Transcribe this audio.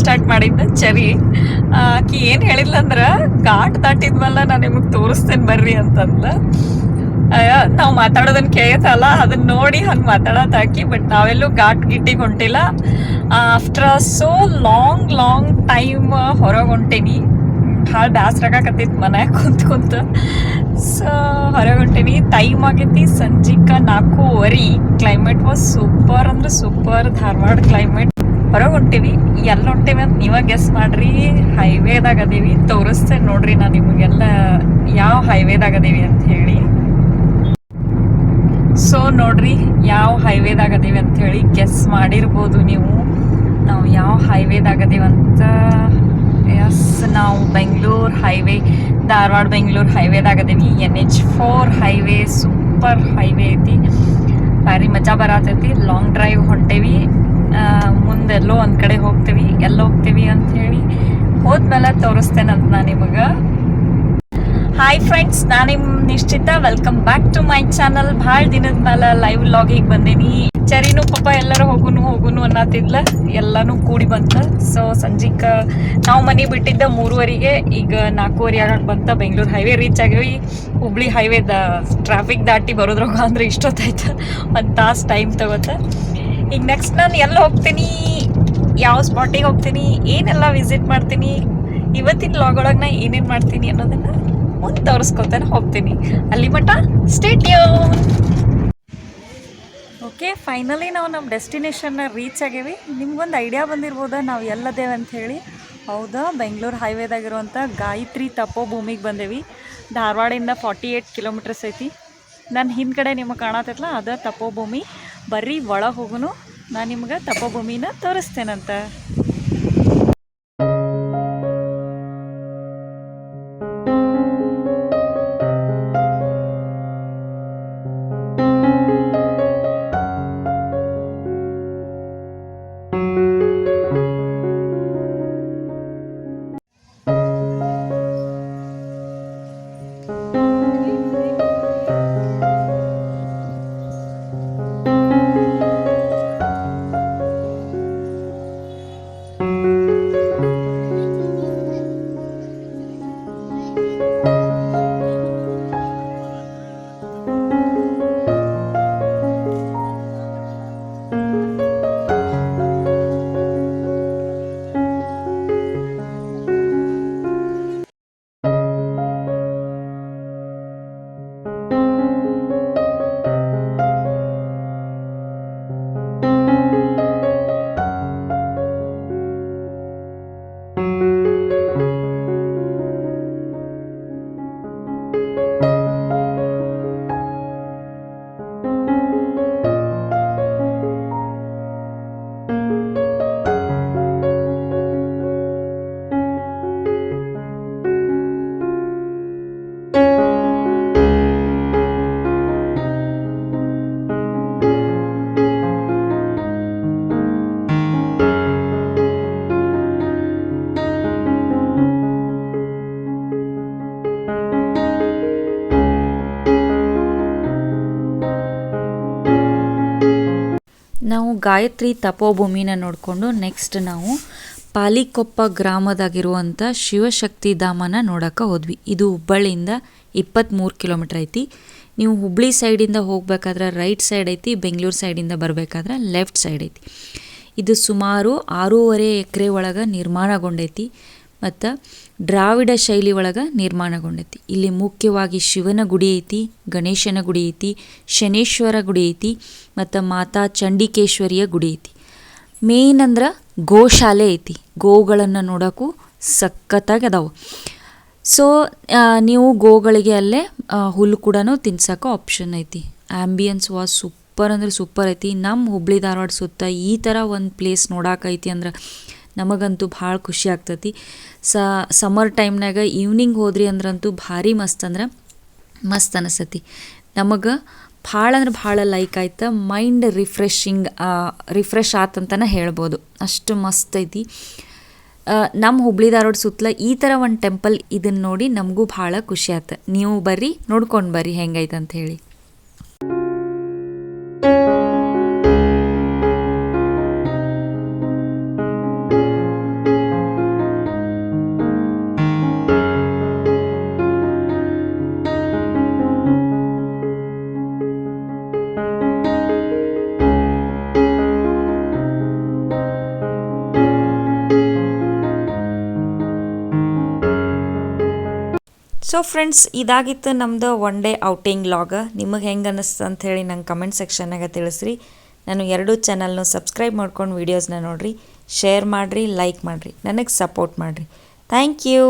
Start ಮಾಡಿದ್ದ ಚರಿ. ಆಕಿ ಏನು ಹೇಳಿದ್ಲ ಅಂದ್ರೆ ಘಾಟ್ ದಾಟಿದ್ವಲ್ಲ ನಾನು ನಿಮಗೆ ತೋರಿಸ್ತೇನೆ ಬರ್ರಿ ಅಂತಂದ್ಲ. ನಾವು ಮಾತಾಡೋದನ್ನ ಕೇಳ್ತಲ್ಲ ಅದನ್ನ ನೋಡಿ ಹಂಗೆ ಮಾತಾಡೋದಾಕಿ ಬಟ್ ನಾವೆಲ್ಲೂ ಘಾಟ್ ಗಿಟ್ಟಿಗೆ ಹೊಂಟಿಲ್ಲ. After so long long time ಹೊರಗೆ ಹೊಂಟೀನಿ. ಭಾಳ ಬೇಸರಾಗಕತ್ತೈತಿ ಮನ್ಯಾಗ ಕುಂತ ಕುಂತ. ಸೊ ಹೊರಗೆ ಹೊಂಟೀನಿ. ಟೈಮ್ ಆಗೈತಿ ಸಂಜಿಕ ನಾಲ್ಕೂವರೆ. ಕ್ಲೈಮೇಟ್ ವಾಸ್ ಸೂಪರ್ ಅಂದ್ರೆ ಸೂಪರ್ ಧಾರವಾಡ ಕ್ಲೈಮೇಟ್ ಹೊರಗೆ ಹೊಂಟೀವಿ ಎಲ್ಲಿ ಹೊಂಟೀವಿ ಅಂತ ನೀವೇ ಗೆಸ್ ಮಾಡ್ರಿ. ಹೈವೇದಾಗ ಅದೀವಿ. ತೋರಿಸ್ತೇನೆ ನೋಡ್ರಿ ನಾನು ನಿಮಗೆಲ್ಲ ಯಾವ ಹೈವೇದಾಗ ಅದೀವಿ ಅಂತ ಹೇಳಿ. ಸೊ ನೋಡ್ರಿ, ಯಾವ ಹೈವೇದಾಗ ಅದೀವಿ ಅಂತ ಹೇಳಿ ಗೆಸ್ ಮಾಡಿರ್ಬೋದು ನೀವು. ನಾವು ಯಾವ ಹೈವೇದಾಗ ಅದೀವಿ ಅಂತ ಎಸ್ ನಾವು ಬೆಂಗಳೂರು ಹೈವೇ ಧಾರವಾಡ ಬೆಂಗಳೂರು ಹೈವೇದಾಗ ಅದೀವಿ. N H four highway super highway ಐತಿ. ಭಾರಿ ಮಜಾ ಬರತೈತಿ. Long drive ಹೊಂಟೇವಿ. ಮುಂದೆಲ್ಲೋ ಒಂದು ಕಡೆ ಹೋಗ್ತೀವಿ. ಎಲ್ಲ ಹೋಗ್ತೀವಿ ಅಂತ ಹೇಳಿ ಹೋದ್ಮೇಲೆ ತೋರಿಸ್ತೇನಂತ ನಾನು ನಿಮಗೆ ಹಾಯ್ ಫ್ರೆಂಡ್ಸ್ ನಾನು ನಿಮ್ಮ Nishchita. Welcome back to my channel ಭಾಳ ದಿನದ ಮೇಲೆ ಲೈವ್ ಲಾಗಿಗೆ ಬಂದೀನಿ. ಚರಿನೂ ಪಾಪ ಎಲ್ಲರೂ ಹೋಗುನು ಹೋಗುನು ಅನ್ನತ್ತಿದ್ಲ. ಎಲ್ಲನೂ ಕೂಡಿ ಬಂತ. ಸೊ ಸಂಜಿಕ ನಾವು ಮನೆ ಬಿಟ್ಟಿದ್ದ ಮೂರುವರೆಗೆ ಈಗ ನಾಲ್ಕೂವರೆ ಆಗಕ್ಕೆ ಬಂತ. ಬೆಂಗಳೂರು ಹೈವೇ ರೀಚ್ ಆಗೇವಿ ಹುಬ್ಳಿ ಹೈವೇದ ಟ್ರಾಫಿಕ್ ದಾಟಿ ಬರೋದ್ರಾಗ ಅಂದ್ರೆ ಇಷ್ಟೊತ್ತಾಯ್ತು. ಒಂದು ತಾಸು ಟೈಮ್ ತಗೋತ. ಈಗ ನೆಕ್ಸ್ಟ್ ನಾನು ಎಲ್ಲ ಹೋಗ್ತೀನಿ? ಯಾವ ಸ್ಪಾಟಿಗೆ ಹೋಗ್ತೀನಿ? ಏನೆಲ್ಲ ವಿಸಿಟ್ ಮಾಡ್ತೀನಿ? ಇವತ್ತಿನ ಲಾಗ್ ಒಳಗೆ ನಾ ಏನೇನು ಮಾಡ್ತೀನಿ ಅನ್ನೋದನ್ನು ಮುಂದೆ ತೋರಿಸ್ಕೊತಾನೆ, ಹೋಗ್ತೀನಿ. ಅಲ್ಲಿ ಮಟ್ಟ ಸ್ಟೇಟ್ಯೂನ್ ಓಕೆ ಫೈನಲಿ ನಾವು ನಮ್ಮ ಡೆಸ್ಟಿನೇಷನ್ನ ರೀಚ್ ಆಗೇವಿ. ನಿಮ್ಗೊಂದು ಐಡಿಯಾ ಬಂದಿರ್ಬೋದಾ? ನಾವು ಎಲ್ಲದೇವೆ ಅಂತ ಹೇಳಿ. ಹೌದಾ? ಬೆಂಗಳೂರು ಹೈವೇದಾಗಿರುವಂಥ ಗಾಯತ್ರಿ ತಪೋಭೂಮಿಗೆ ಬಂದೇವಿ. ಧಾರವಾಡಿಂದ ಫಾರ್ಟಿ ಏಯ್ಟ್ ಕಿಲೋಮೀಟರ್ಸ್ ಐತಿ. ನನ್ನ ಹಿಂದ್ಗಡೆ ನಿಮಗೆ ಕಾಣತೈತಲ್ಲ ಅದ ತಪೋಭೂಮಿ ಬರ್ರಿ, ಒಳಗೆ ಹೋಗುನು. ನಾನು ನಿಮ್ಗೆ ತಪೋಭೂಮಿನ ತೋರಿಸ್ತೇನಂತ. ನಾವು ಗಾಯತ್ರಿ ತಪೋಭೂಮಿನ ನೋಡಿಕೊಂಡು ನೆಕ್ಸ್ಟ್ ನಾವು ಪಾಲಿಕೊಪ್ಪ ಗ್ರಾಮದಾಗಿರುವಂಥ ಶಿವಶಕ್ತಿ ಧಾಮನ ನೋಡೋಕೆ ಹೋದ್ವಿ. ಇದು ಹುಬ್ಬಳ್ಳಿಯಿಂದ ಇಪ್ಪತ್ತ್ಮೂರು ಕಿಲೋಮೀಟ್ರ್ ಐತಿ. ನೀವು ಹುಬ್ಳಿ ಸೈಡಿಂದ ಹೋಗಬೇಕಾದ್ರೆ ರೈಟ್ ಸೈಡ್ ಐತಿ, ಬೆಂಗಳೂರು ಸೈಡಿಂದ ಬರಬೇಕಾದ್ರೆ ಲೆಫ್ಟ್ ಸೈಡ್ ಐತಿ. ಇದು ಸುಮಾರು ಆರೂವರೆ ಎಕರೆ ಒಳಗೆ ನಿರ್ಮಾಣಗೊಂಡೈತಿ. ಮತ್ತು ದ್ರಾವಿಡ ಶೈಲಿ ಒಳಗೆ ನಿರ್ಮಾಣಗೊಂಡೈತಿ. ಇಲ್ಲಿ ಮುಖ್ಯವಾಗಿ ಶಿವನ ಗುಡಿ ಐತಿ, ಗಣೇಶನ ಗುಡಿ ಐತಿ, ಶನೇಶ್ವರ ಗುಡಿ ಐತಿ, ಮತ್ತು ಮಾತಾ ಚಂಡಿಕೇಶ್ವರಿಯ ಗುಡಿ ಐತಿ. ಮೇನ್ ಅಂದ್ರೆ ಗೋಶಾಲೆ ಐತಿ. ಗೋಗಳನ್ನು ನೋಡೋಕ್ಕೂ ಸಖತ್ತಾಗಿ ಅದಾವೆ. ಸೊ ನೀವು ಗೋಗಳಿಗೆ ಅಲ್ಲೇ ಹುಲ್ಲು ಕೂಡ ತಿನ್ಸೋಕೆ ಆಪ್ಷನ್ ಐತಿ. ಆ್ಯಂಬಿಯನ್ಸ್ ವಾಸ್ ಸೂಪರ್ ಅಂದ್ರೆ ಸೂಪರ್ ಐತಿ. ನಮ್ಮ ಹುಬ್ಳಿ ಧಾರವಾಡ ಸುತ್ತ ಈ ಥರ ಒಂದು ಪ್ಲೇಸ್ ನೋಡೋಕೈತಿ ಅಂದ್ರೆ ನಮಗಂತೂ ಭಾಳ ಖುಷಿ ಆಗ್ತೈತಿ. ಸ ಸಮರ್ ಟೈಮ್ನಾಗ ಈವ್ನಿಂಗ್ ಹೋದ್ರಿ ಅಂದ್ರಂತೂ ಭಾರಿ ಮಸ್ತ್ ಅಂದ್ರೆ ಮಸ್ತ್ ಅನಿಸ್ತತಿ ನಮಗೆ ಭಾಳ ಅಂದ್ರೆ ಭಾಳ ಲೈಕ್ ಆಯ್ತು. ಮೈಂಡ್ ರಿಫ್ರೆಶಿಂಗ್ ರಿಫ್ರೆಶ್ ಆತಂತನ ಹೇಳ್ಬೋದು. ಅಷ್ಟು ಮಸ್ತ್ ಐತಿ. ನಮ್ಮ ಹುಬ್ಳಿ ಧಾರವಾಡ ಸುತ್ತಲ ಈ ಥರ ಒಂದು ಟೆಂಪಲ್ ಇದನ್ನು ನೋಡಿ ನಮಗೂ ಭಾಳ ಖುಷಿ ಆಯ್ತು ನೀವು ಬರ್ರಿ, ನೋಡ್ಕೊಂಡು ಬರ್ರಿ ಹೆಂಗೈತೆ ಅಂತ ಹೇಳಿ. ಸೊ ಫ್ರೆಂಡ್ಸ್ ಇದಾಗಿತ್ತು ನಮ್ಮದು ಒನ್ ಡೇ ಔಟಿಂಗ್ ಲಾಗ ನಿಮಗೆ ಹೆಂಗೆ ಅನ್ನಿಸ್ತು ಅಂತ ಹೇಳಿ ನಂಗೆ ಕಮೆಂಟ್ ಸೆಕ್ಷನ್ನಾಗ ತಿಳಿಸ್ರಿ. ನಾನು ಎರಡೂ ಚಾನಲ್ನು ಸಬ್ಸ್ಕ್ರೈಬ್ ಮಾಡ್ಕೊಂಡು ವೀಡಿಯೋಸ್ನ ನೋಡಿರಿ. ಶೇರ್ ಮಾಡಿರಿ ಲೈಕ್ ಮಾಡಿರಿ. ನನಗೆ ಸಪೋರ್ಟ್ ಮಾಡಿರಿ. Thank you